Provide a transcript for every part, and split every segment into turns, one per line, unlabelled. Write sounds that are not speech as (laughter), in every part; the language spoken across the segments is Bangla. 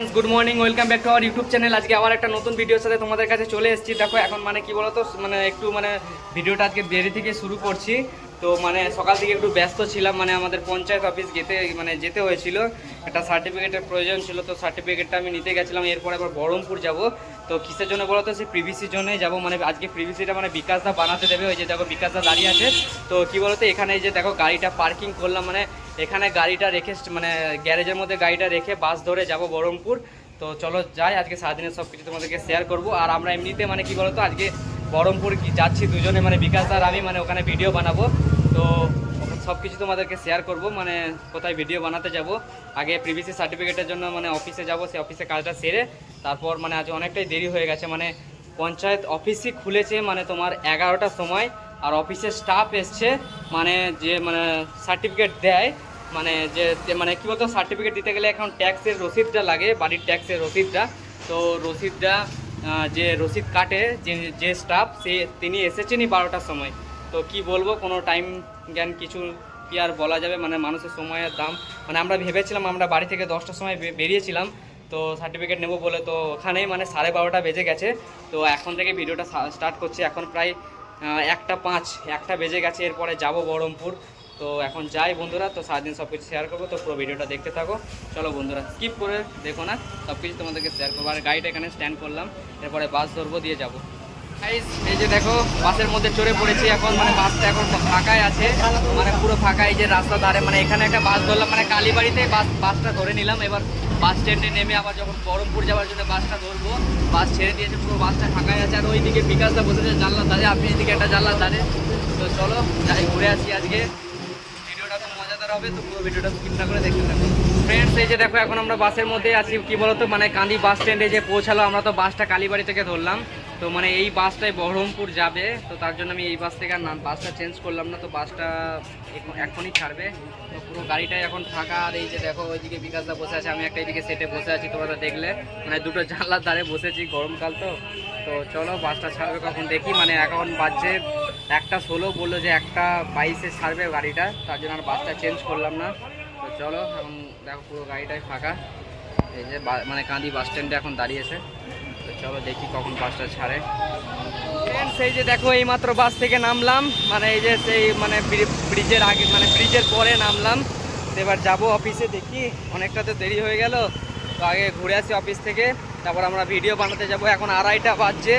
Good morning welcome back to our YouTube channel আজকে আবার একটা নতুন ভিডিওর সাথে তোমাদের কাছে চলে এসেছি। দেখো, এখন মানে কি বলতো মানে একটু মানে ভিডিওটা আজকে দেরি থেকে শুরু করছি। তো মানে সকাল থেকে একটু ব্যস্ত ছিলাম মানে আমাদের পঞ্চায়েত অফিস যেতে মানে যেতে হয়েছিল। একটা সার্টিফিকেটের প্রয়োজন ছিল, তো সার্টিফিকেটটা আমি নিতে গেছিলাম। এরপরে আবার বহরমপুর যাব। তো কিসের জন্য বলতো সে প্রিভিসির জন্যই যাব। মানে আজকে প্রিভিসিটা মানে বিকাশদা বানাতে দেবে। ওই যে দেখো বিকাশদা দাঁড়িয়ে আছে। তো কি বলতো এখানে যে দেখো গাড়িটা পার্কিং করলাম। মানে এখানে গাড়িটা রেখে মানে গ্যারেজের মধ্যে গাড়িটা রেখে বাস ধরে যাব বহরমপুর। তো চলো যাই, আজকে সারাদিনের সব কিছু তোমাদেরকে শেয়ার করব। আর আমরা এমনিতে মানে কি বলতো আজকে বহরমপুর কি যাচ্ছি দুজনে মানে বিকাশ আর আমি মানে ওখানে ভিডিও বানাবো। তো সব কিছু তোমাদেরকে শেয়ার করব মানে কোথায় ভিডিও বানাতে যাব। আগে প্রিভিসি সার্টিফিকেটের জন্য মানে অফিসে যাব সেই অফিসে কাজটা সেরে তারপর মানে আজ অনেকটাই দেরি হয়ে গেছে মানে পঞ্চায়েত অফিসই খুলেছে মানে তোমার এগারোটার সময়, আর অফিসের স্টাফ এসছে মানে যে মানে সার্টিফিকেট দেয় মানে যে মানে কী বলতো সার্টিফিকেট দিতে গেলে এখন ট্যাক্সের রসিদটা লাগে, বাড়ির ট্যাক্সের রসিদটা। তো রসিদটা যে রসিদ কাটে, যে যে স্টাফ সে, তিনি এসেছেনই বারোটার সময়। তো কি বলব, কোনো টাইম জ্ঞান কিছু কি আর বলা যাবে? মানে মানুষের সময়ের দাম। মানে আমরা ভেবেছিলাম, আমরা বাড়ি থেকে দশটার সময় বেরিয়েছিলাম। তো সার্টিফিকেট নেব বলে তো ওখানেই মানে সাড়ে বারোটা বেজে গেছে। তো এখন থেকে ভিডিওটা স্টার্ট করছি। এখন প্রায় একটা পাঁচ, একটা বেজে গেছে। এরপরে যাব বহরমপুর। তো এখন যাই বন্ধুরা, তো সারাদিন সব কিছু শেয়ার করব, তো পুরো ভিডিওটা দেখতে থাকো। চলো বন্ধুরা স্কিপ করে দেখো না সব কিছু তোমাদেরকে শেয়ার করব। আর গাড়িটা এখানে স্ট্যান্ড করলাম, এরপরে বাস ধরবো, দিয়ে যাব। এই যে দেখো বাসের মধ্যে চড়ে পড়েছি এখন মানে বাসটা এখন ফাঁকাই আছে মানে পুরো ফাঁকা, এই যে রাস্তা ধারে মানে এখানে একটা বাস ধরলাম মানে কালীবাড়িতে বাস বাসটা ধরে নিলাম। এবার বাস স্ট্যান্ডে নেমে আবার যখন বহরমপুর যাওয়ার জন্য বাসটা ধরবো বাস ছেড়ে দিয়েছে, পুরো বাসটা ফাঁকাই আছে। আর ওইদিকে বিকাশটা বসেছে জানলার ধারে আপনি এদিকে একটা জানলার ধারে। তো চলো, যাই, ঘুরে আসি আজকে। মজাদার হবে করে দেখতে থাকো ফ্রেন্ডস এই যে দেখো, এখন আমরা বাসের মধ্যে আছি। কি বলতো মানে কান্দি বাস স্ট্যান্ডে যে পৌঁছালো, আমরা তো বাসটা কালীবাড়ি থেকে ধরলাম। তো মানে এই বাসটাই বহরমপুর যাবে। তো তার জন্য আমি এই বাস থেকে আর বাসটা চেঞ্জ করলাম না, তো বাসটা এখন- এখনই ছাড়বে। তো পুরো গাড়িটাই এখন ফাঁকা। আর এই যে দেখো, ওইদিকে বিকাশদা বসে আছে, আমি একটা এইদিকে সেটে বসে আছি, তোমরা দেখলে। মানে দুটো জানলার ধারে বসেছি, গরমকাল তো। তো চলো বাসটা ছাড়বে কখন, দেখি মানে এখন বাজছে একটা ষোলো বলল যে একটা বাইশে ছাড়বে গাড়িটা, তার জন্য আর বাসটা চেঞ্জ করলাম না। তো চলো, এখন দেখো পুরো গাড়িটাই ফাঁকা। এই যে মানে কাঁদি বাস স্ট্যান্ডে এখন দাঁড়িয়েছে। তো চলো দেখি কখন বাসটা ছাড়ে। সেই যে দেখো, এইমাত্র বাস থেকে নামলাম। মানে এই যে সেই মানে ব্রিজের আগে মানে ব্রিজের পরে নামলাম। এবার যাব অফিসে দেখি অনেকটা তো দেরি হয়ে গেল। তো আগে ঘুরে আসি অফিস থেকে। তারপর আমরা ভিডিও বানাতে যাব। এখন আড়াইটা বাজছে।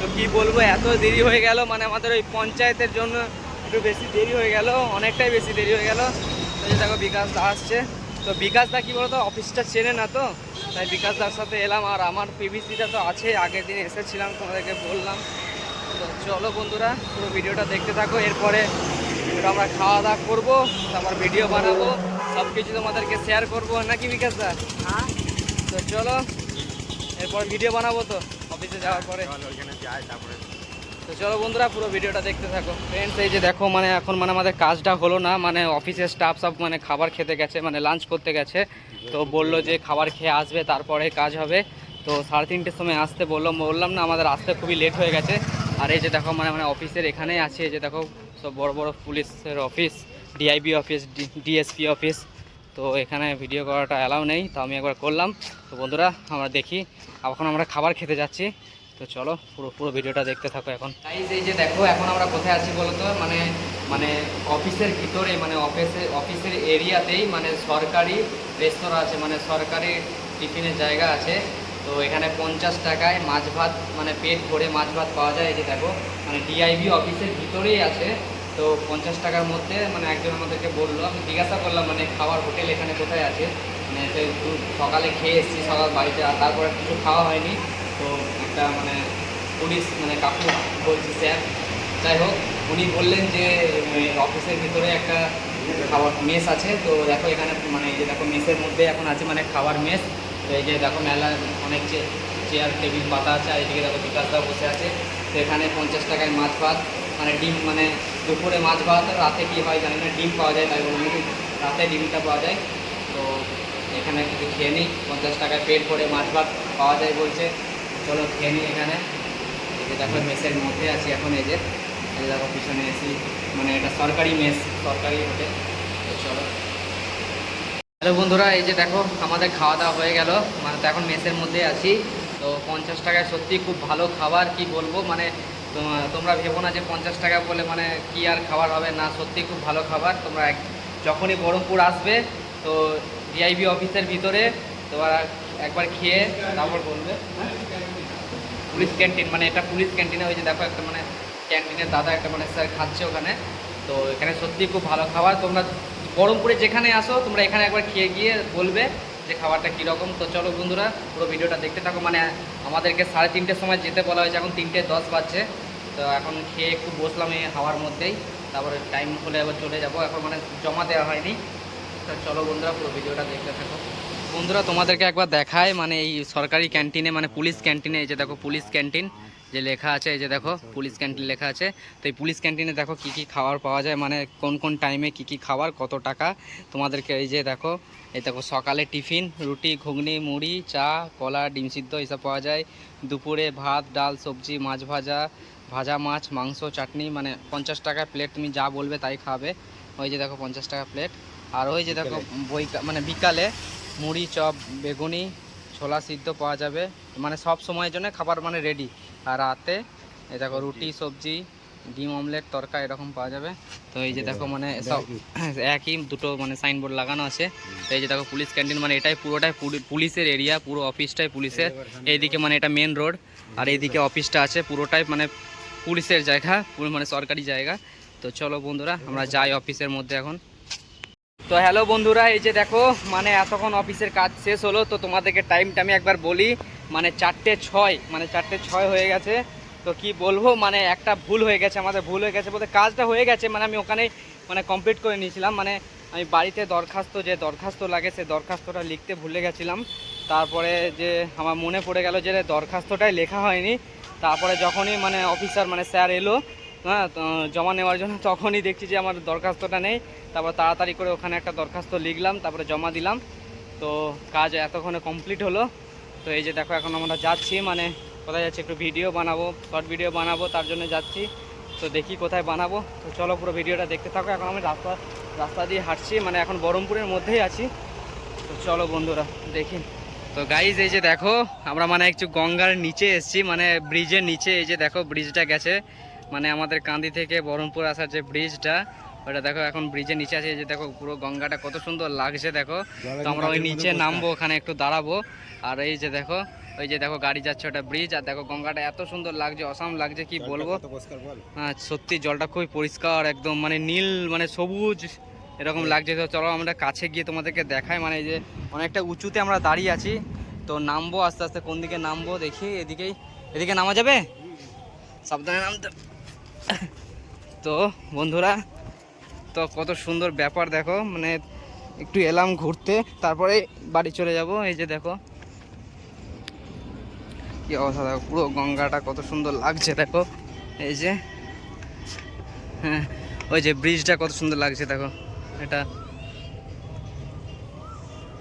তো কি বলব এত দেরি হয়ে গেল মানে আমাদের ওই পঞ্চায়েতের জন্য একটু বেশি দেরি হয়ে গেল অনেকটাই বেশি দেরি হয়ে গেল। তো যে দেখো বিকাশ দা আসছে। তো বিকাশ দা কি বলতো অফিসটা চেনে না তো তাই বিকাশ দার সাথে এলাম আর আমার পিভিসিটা তো আছে আগের দিন এসেছিলাম তোমাদেরকে বললাম। তো চলো বন্ধুরা পুরো ভিডিওটা দেখতে থাকো এরপরে আমরা খাওয়া দাওয়া করব তারপর ভিডিও বানাবো সব কিছু তোমাদেরকে শেয়ার করব নাকি বিকাশ দা?
হ্যাঁ।
তো চলো এরপর ভিডিও বানাবো তো অফিসে যাওয়ার পরে।
যাই তারপরে।
তো চলো বন্ধুরা, পুরো ভিডিওটা দেখতে থাকো। ফ্রেন্ডস এই যে দেখো মানে এখন মানে আমাদের কাজটা হলো না মানে অফিসের স্টাফ সব মানে খাবার খেতে গেছে মানে লাঞ্চ করতে গেছে। তো বলল যে খাবার খেয়ে আসবে, তারপরে কাজ হবে। তো সাড়ে তিনটের সময় আসতে বললাম বললাম না, আমাদের আসতে খুবই লেট হয়ে গেছে। আর এই যে দেখো মানে মানে অফিসের এখানেই আছে, এই যে দেখো, সব বড় বড় পুলিশের office DIB office DSP office তো এখানে ভিডিও করাটা অ্যালাউ নেই, তো আমি একবার করলাম। তো বন্ধুরা, আমরা দেখি, এখন আমরা খাবার খেতে যাচ্ছি। তো চলো, পুরো পুরো ভিডিওটা দেখতে থাকো এখন। এই যে দেখো, এখন আমরা কোথায় আছি বলো তো মানে মানে অফিসের ভিতরে মানে অফিসে, অফিসের এরিয়াতেই মানে সরকারি রেস্তোরাঁ আছে মানে সরকারি টিফিনের জায়গা আছে। তো এখানে পঞ্চাশ টাকায় মাছ ভাত মানে পেট ভরে মাছ ভাত পাওয়া যায়, এই যে দেখো। মানে ডিআইবি অফিসের ভিতরেই আছে। তো পঞ্চাশ টাকার মধ্যে মানে একজন আমাদেরকে বলল, আমি জিজ্ঞাসা করলাম মানে খাওয়ার হোটেল এখানে কোথায় আছে? মানে সকালে খেয়ে এসেছি, সকাল বাড়িতে, আর তারপরে কিছু খাওয়া হয়নি। একটা মানে পুলিশ মানে কাকু বলছি, স্যার, যাই হোক, উনি বললেন যে অফিসের ভিতরে একটা খাবার মেস আছে, তো দেখো এখানে মানে এই যে দেখো মেসের মধ্যে এখন আছে মানে খাবার মেস, তো এই যে দেখো মেলা, অনেক চেয়ার, টেবিল, পাতা আছে, আর এদিকে দেখো বিকাশদাও বসে আছে, তো এখানে পঞ্চাশ টাকায় মাছ ভাত মানে ডিম মানে দুপুরে মাছ ভাত, রাতে কী হয় জানি না, ডিম পাওয়া যায়, তাই কি রাতে ডিমটা পাওয়া যায়, তো এখানে কিছু খেয়ে নিই, পঞ্চাশ টাকায় পেট করে মাছ ভাত পাওয়া যায় বলছে নিই এখানে। এই দেখো, মেসের মধ্যে আছি এখন এই যে। দেখো, পিছনে এসি মানে এটা সরকারি মেস, সরকারি হোটেল। তো চলো। হ্যালো বন্ধুরা, এই যে দেখো, আমাদের খাওয়া দাওয়া হয়ে গেল। মানে তো এখন মেসের মধ্যে আছি। তো পঞ্চাশ টাকায় সত্যি খুব ভালো খাবার, কি বলব? মানে তোম- তোমরা ভেবো না যে পঞ্চাশ টাকা বলে মানে কি আর খাবার হবে? না, সত্যি খুব ভালো খাবার। তোমরা এক- যখনই বহরমপুর আসবে, তো ডিআইবি অফিসের ভিতরে তোমরা একবার খেয়ে তারপর বলবে। পুলিশ ক্যান্টিন মানে এটা পুলিশ ক্যান্টিনে যে দেখো একটা মানে ক্যান্টিনের দাদা একটা মানে স্যার খাচ্ছে ওখানে। তো এখানে সত্যি খুব ভালো খাবার। তোমরা বহরমপুরে যেখানে আসো, তোমরা এখানে একবার খেয়ে গিয়ে বলবে যে খাবারটা কীরকম। তো চলো বন্ধুরা, পুরো ভিডিওটা দেখতে থাকো। মানে আমাদেরকে সাড়ে তিনটের সময় যেতে বলা হয়েছে, এখন তিনটে দশ বাজছে। তো এখন খেয়ে একটু বসলাম এই হাওয়ার মধ্যেই। তারপরে টাইম হলে আবার চলে যাব। এখন মানে জমা দেওয়া হয়নি। তো চলো বন্ধুরা, পুরো ভিডিওটা দেখতে থাকো। বন্ধুরা তোমাদেরকে একবার দেখায় মানে এই সরকারি ক্যান্টিনে মানে পুলিশ ক্যান্টিনে এই যে দেখো পুলিশ ক্যান্টিন যে লেখা আছে এই যে দেখো পুলিশ ক্যান্টিন লেখা আছে। তো এই পুলিশ ক্যান্টিনে দেখো কি কি খাবার পাওয়া যায় মানে কোন কোন টাইমে কি কি খাবার কত টাকা। তোমাদেরকে এই যে দেখো এই দেখো সকালে টিফিন রুটি ঘুগনি মুড়ি চা কলা ডিম সিদ্ধ এইসব পাওয়া যায়। দুপুরে ভাত ডাল সবজি মাছ ভাজা ভাজা মাছ মাংস চাটনি মানে পঞ্চাশ টাকা প্লেট তুমি যা বলবে তাই খাবে। ওই যে দেখো পঞ্চাশ টাকা প্লেট আর ওই যে দেখো বই মানে বিকালে মুড়ি চপ বেগুনি ছোলা সিদ্ধ পাওয়া যাবে। মানে সব সময়ের জন্য খাবার মানে রেডি আর রাতে এই দেখো রুটি সবজি ডিম অমলেট তরকা এরকম পাওয়া যাবে। তো এই যে দেখো মানে সব (clears throat) একই দুটো মানে সাইনবোর্ড লাগানো আছে। তো এই যে দেখো পুলিশ ক্যান্টিন মানে এটাই পুরোটাই পুলি- পুলিশের এরিয়া পুরো অফিসটাই পুলিশের। এইদিকে মানে এটা মেন রোড আর এইদিকে অফিসটা আছে পুরোটাই মানে পুলিশের জায়গা পুরো মানে সরকারি জায়গা। তো চলো বন্ধুরা আমরা যাই অফিসের মধ্যে এখন। তো হ্যালো বন্ধুরা, এই যে দেখো মানে এতক্ষণ অফিসের কাজ শেষ হলো, তো তোমাদেরকে টাইমটা আমি একবার বলি মানে চারটে ছয় মানে চারটে ছয় হয়ে গেছে। তো কি বলব মানে একটা ভুল হয়ে গেছে, আমাদের ভুল হয়ে গেছে বলতে কাজটা হয়ে গেছে মানে আমি ওখানে মানে কমপ্লিট করে নিয়েছিলাম মানে আমি বাড়িতে দরখাস্ত, যে দরখাস্ত লাগে, সে দরখাস্তটা লিখতে ভুলে গেছিলাম। তারপরে যে আমার মনে পড়ে গেল যে দরখাস্তটাই লেখা হয়নি। তারপরে যখনই মানে অফিসার মানে স্যার এলো হ্যাঁ জমা নেওয়ার জন্য তখনই দেখছি যে আমার দরখাস্তটা নেই। তারপর তাড়াতাড়ি করে ওখানে একটা দরখাস্ত লিখলাম, তারপরে জমা দিলাম। তো, কাজ এতক্ষণে কমপ্লিট হলো। তো, এই যে দেখো, এখন আমরা যাচ্ছি মানে কোথায় যাচ্ছি, একটু ভিডিও বানাবো, শর্ট ভিডিও বানাবো, তার জন্য যাচ্ছি। তো, দেখি কোথায় বানাবো। তো, চলো পুরো ভিডিওটা দেখতে থাকো। এখন আমি রাস্তা রাস্তা দিয়ে হাঁটছি মানে এখন বহরমপুরের মধ্যেই আছি। তো, চলো বন্ধুরা, দেখি। তো গাইজ এই যে দেখো, আমরা মানে একটু গঙ্গার নিচে এসেছি মানে ব্রিজের নিচে, এই যে দেখো, ব্রিজটা গেছে। মানে আমাদের কান্দি থেকে বহরমপুর আসার যে ব্রিজটা ওটা দেখো এখন ব্রিজের নিচে আছে যে দেখো পুরো গঙ্গাটা কত সুন্দর লাগছে দেখো। তো আমরা ওই নিচে নামবো ওখানে একটু দাঁড়াবো। আর এই যে দেখো ওই যে দেখো গাড়ি যাচ্ছে ওটা ব্রিজ আর দেখো গঙ্গাটা এত সুন্দর লাগছে অসাম লাগছে কি বলব? হ্যাঁ সত্যি জলটা খুবই পরিষ্কার একদম মানে নীল মানে সবুজ এরকম লাগছে। তো চলো আমরা কাছে গিয়ে তোমাদেরকে দেখাই মানে এই যে অনেকটা উঁচুতে আমরা দাঁড়িয়ে আছি। তো নামবো আস্তে আস্তে কোন দিকে নামবো দেখি এদিকেই এদিকে নামা যাবে? সাবধানে নামতে তো বন্ধুরা, তো কত সুন্দর ব্যাপার দেখো মানে একটু এলাম ঘুরতে, তারপরে বাড়ি চলে যাব, এই যে দেখো। কি অবস্থা দেখো, পুরো গঙ্গাটা কত সুন্দর লাগছে দেখো, এই যে। হ্যাঁ ওই যে ব্রিজটা কত সুন্দর লাগছে দেখো, এটা।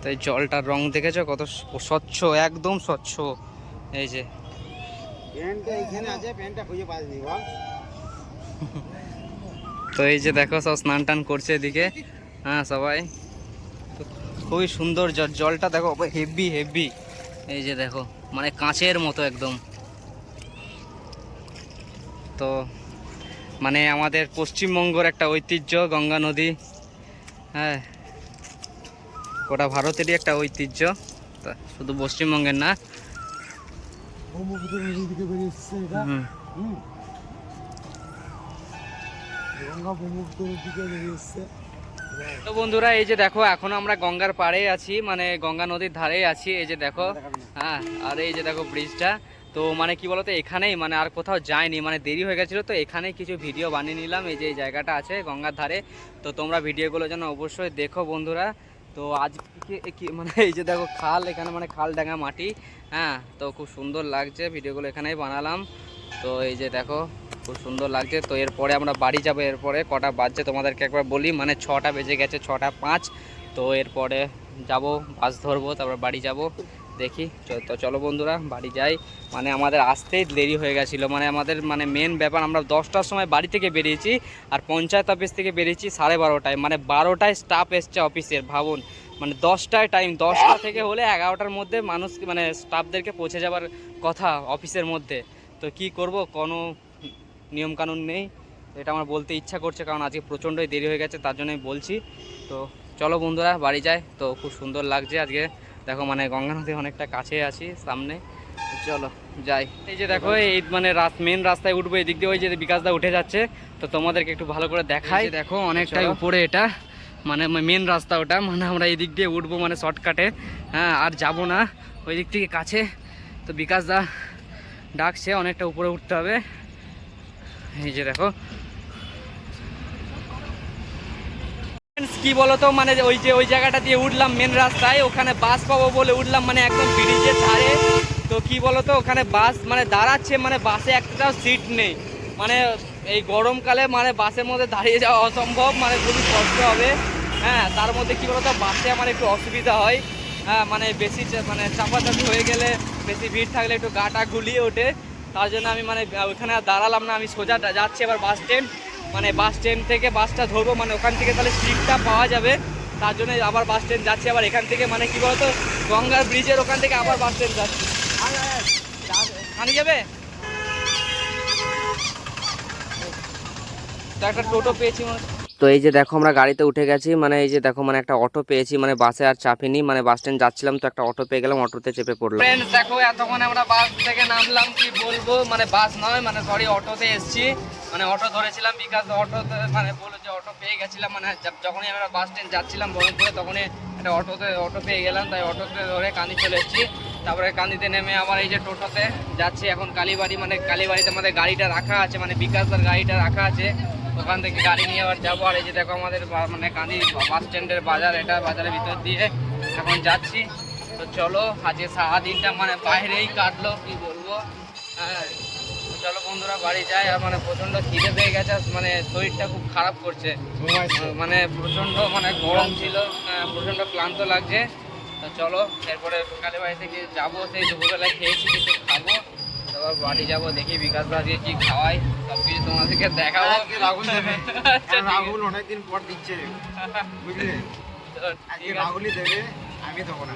তাই জলটার রং দেখেছ, কত স্বচ্ছ, একদম স্বচ্ছ, এই যে।
প্যান্টটা এখানে আছে, প্যান্টটা খুঁজে পাইনি বল।
তো এই যে দেখো সব স্নান টান করছে এদিকে। হ্যাঁ সবাই। খুবই সুন্দর জল জলটা দেখো হেভি হেভি এই যে দেখো মানে কাঁচের মতো একদম। তো মানে আমাদের পশ্চিমবঙ্গর একটা ঐতিহ্য গঙ্গা নদী। হ্যাঁ গোটা ভারতেরই একটা ঐতিহ্য। তা শুধু পশ্চিমবঙ্গের না। হুম।
গঙ্গা ব্রহ্মপুত্রের দিকে বেরিয়ে এসছে।
তো বন্ধুরা এই যে দেখো এখন আমরা গঙ্গার পাড়ে আছি মানে গঙ্গা নদীর ধারেই আছি এই যে দেখো। হ্যাঁ আর এই যে দেখো ব্রিজটা। তো মানে কি বলতো এখানেই মানে আর কোথাও যায়নি মানে দেরি হয়ে গেছিল তো এখানেই কিছু ভিডিও বানিয়ে নিলাম এই যে এই জায়গাটা আছে গঙ্গার ধারে। তো তোমরা ভিডিওগুলো যেন অবশ্যই দেখো বন্ধুরা। তো আজকে কি- মানে এই যে দেখো খাল এখানে মানে খাল ডাঙা মাটি। হ্যাঁ তো খুব সুন্দর লাগছে ভিডিওগুলো এখানেই বানালাম। তো এই যে দেখো খুব সুন্দর লাগছে। তো এরপরে আমরা বাড়ি যাব। এরপরে কটা বাজছে তোমাদেরকে একবার বলি। মানে ছটা বেজে গেছে, ছটা পাঁচ। তো এরপরে যাব, বাস ধরবো, তারপর বাড়ি যাব। দেখি তো চলো বন্ধুরা, বাড়ি যাই। মানে আমাদের আসতেই দেরি হয়ে গেছিল। মানে আমাদের মানে মেন ব্যাপার, আমরা দশটার সময় বাড়ি থেকে বেরিয়েছি আর পঞ্চায়েত অফিস থেকে বেরিয়েছি সাড়ে বারোটায়। মানে বারোটায় স্টাফ এসছে অফিসের ভাবুন। মানে দশটায় টাইম দশটা থেকে হলে এগারোটার মধ্যে মানুষ মানে স্টাফদেরকে পৌঁছে যাবার কথা অফিসের মধ্যে। তো কি করব? কোনো নিয়মকানুন নেই এটা আমার বলতে ইচ্ছা করছে কারণ আজকে প্রচণ্ডই দেরি হয়ে গেছে তার জন্যই বলছি। তো চলো বন্ধুরা বাড়ি যাই তো খুব সুন্দর লাগছে আজকে। দেখো মানে গঙ্গা নদী অনেকটা কাছে আছি সামনে। চলো যাই। এই যে দেখো এই মানে মেন রাস্তায় উঠবো এই দিক দিয়ে ওই যে বিকাশদা উঠে যাচ্ছে। তো তোমাদেরকে একটু ভালো করে দেখাই। দেখো অনেকটাই উপরে এটা মানে মেন রাস্তা ওটা মানে আমরা এই দিক দিয়ে উঠবো মানে শর্টকাটে হ্যাঁ আর যাব না। ওই দিক থেকে কাছে তো বিকাশদা ডাকছে অনেকটা উপরে উঠতে হবে। এই যে দেখো। কি বলতো মানে ওই যে ওই জায়গাটা দিয়ে উঠলাম মেন রাস্তায়, ওখানে বাস পাবো বলে উঠলাম মানে একদম ব্রিজের ধারে। তো কি বলতো, ওখানে বাস মানে দাঁড়াচ্ছে মানে বাসে একটাও সিট নেই। মানে এই গরমকালে মানে বাসের মধ্যে দাঁড়িয়ে যাওয়া অসম্ভব মানে খুবই কষ্ট হবে। হ্যাঁ তার মধ্যে কি বলতো বাসে আমার একটু অসুবিধা হয়। হ্যাঁ মানে বেশি মানে চাপাচাপি হয়ে গেলে, বেশি ভিড় থাকলে একটু গাটা গুলিয়ে ওঠে। তার জন্য আমি মানে ওখানে দাঁড়ালাম না, আমি সোজা যাচ্ছি এবার বাস স্ট্যান্ড মানে বাস স্ট্যান্ড থেকে বাসটা ধরবো মানে ওখান থেকে তাহলে সিটটা পাওয়া যাবে। তার জন্য আবার বাস স্ট্যান্ড যাচ্ছি, আবার এখান থেকে মানে কী বলতো, গঙ্গার ব্রিজের ওখান থেকে আবার বাস স্ট্যান্ড যাচ্ছি। খানি যাবে? তো একটা টোটো পেয়েছি তো এই যে দেখো আমরা গাড়িতে উঠে গেছি মানে এই যে দেখো মানে একটা অটো পেয়েছি মানে বাসে আর চাপিনি মানে বাস স্ট্যান্ড যাচ্ছিলাম তো একটা অটো পেয়ে গেলাম, অটোতে চেপে পড়লাম। ফ্রেন্ডস দেখো এতক্ষণ আমরা বাস থেকে নামলাম, কি বলব? মানে বাস নয় মানে সরি অটোতে এসেছি। মানে অটো ধরেছিলাম বিকাশ অটোতে মানে বলল যে অটো পেয়ে গেছিলাম মানে যখনই আমরা বাস স্ট্যান্ড যাচ্ছিলাম বহরমপুরে, তখনই একটা অটোতে, অটো পেয়ে গেলাম, তাই অটোতে ধরে কান্দি চলে এসেছি। তারপরে কান্দিতে নেমে আবার এই যে টোটোতে যাচ্ছি, এখন কালীবাড়ি মানে কালীবাড়িতে আমাদের গাড়িটা রাখা আছে মানে বিকাশদার গাড়িটা রাখা আছে। ওখান থেকে গাড়ি নিয়ে আবার যাব। আর এই যে দেখো আমাদের মানে কান্দি বাস স্ট্যান্ডের বাজার এটা বাজারের ভিতর দিয়ে এখন যাচ্ছি। তো চলো আজকে সারাদিনটা মানে বাইরেই কাটলো কি বলব? হ্যাঁ চলো বন্ধুরা বাড়ি যাই। আর মানে প্রচণ্ড খিদে পেয়ে গেছে মানে শরীরটা খুব খারাপ করছে। মানে প্রচণ্ড মানে গরম ছিল প্রচণ্ড ক্লান্ত লাগছে। তো চলো এরপরে কালী বাড়ি থেকে যাব সেই দুপুরবেলায় খেয়েছি কিছু তারপর বাড়ি যাব দেখি বিকাশ কি খাওয়াই সব কিছু তোমাদেরকে দেখাবো।
আজকে রাহুল দেবে।
আচ্ছা,
রাহুল অনেকদিন পর দিচ্ছে। বুঝলে? আজকে রাহুলই দেবে আমি দেবো না।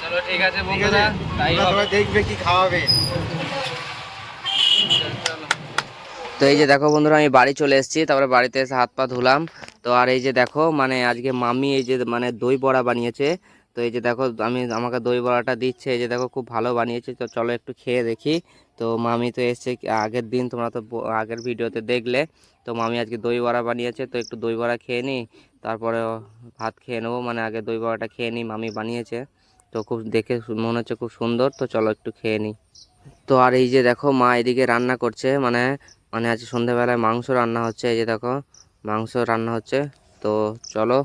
চলো ঠিক আছে বন্ধুরা তাই হবে।
দেখবে কি খাওয়াবে।
তো এই যে দেখো বন্ধুরা আমি বাড়ি চলে এসেছি তারপরে বাড়িতে এসে হাত পা ধুলাম। তো আর এই যে দেখো মানে আজকে মামি এই যে মানে দই বড়া বানিয়েছে। তো এই যে দেখো, আমি আমাকে দই বড়াটা দিচ্ছে, এই যে দেখো খুব ভালো বানিয়েছে। তো চলো একটু খেয়ে দেখি। তো মামি তো এসছে, আগের দিন তোমরা তো আগের ভিডিওতে দেখলে। তো মামি আজকে দই বড়া বানিয়েছে, তো একটু দই বড়া খেয়ে নিই। তারপরে ভাত খেয়ে নেব মানে আগে দই বড়াটা খেয়ে নিই, মামি বানিয়েছে। তো খুব দেখে মনে হচ্ছে খুব সুন্দর, তো চলো একটু খেয়ে নিই। তো আর এই যে দেখো, মা এদিকে রান্না করছে মানে মানে আজ সন্ধ্যেবেলায় মাংস রান্না হচ্ছে, এই যে দেখো, মাংস রান্না হচ্ছে। তো চলো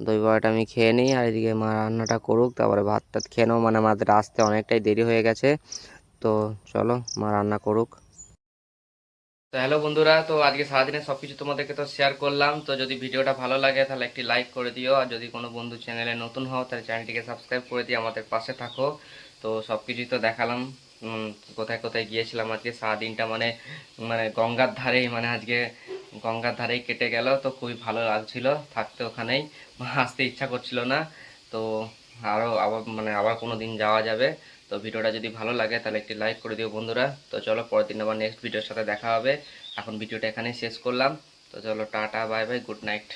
দই বড়াটা আমি খেয়ে নিই, আর এদিকে মা রান্নাটা করুক, তারপরে ভাত টাত খেয়ে নেব মানে আমাদের আসতে অনেকটাই দেরি হয়ে গেছে। তো চলো, মা রান্না করুক।
তো হ্যালো বন্ধুরা, তো আজকে সারাদিনে সব কিছু তোমাদেরকে তো শেয়ার করলাম। তো যদি ভিডিওটা ভালো লাগে, তাহলে একটি লাইক করে দিও। আর যদি কোনো বন্ধু চ্যানেলে নতুন হও, তাহলে চ্যানেলটিকে সাবস্ক্রাইব করে দিয়ে আমাদের পাশে থাকো। তো সব কিছুই তো দেখালাম। কোথায় কোথায় গিয়েছিলাম আজকে? সারাদিনটা মানে মানে গঙ্গার ধারেই মানে আজকে গঙ্গার ধারেই কেটে গেল, তো খুবই ভালো লাগছিল থাকতে ওখানেই। আসতে ইচ্ছা করছিল না, তো আরও আবার মানে আবার কোনো দিন যাওয়া যাবে। তো ভিডিওটা যদি ভালো লাগে তাহলে একটি লাইক করে দিও বন্ধুরা। তো চলো পরের দিন আবার নেক্সট ভিডিওর সাথে দেখা হবে। এখন ভিডিওটা এখানেই শেষ করলাম। তো চলো tata bye bye good night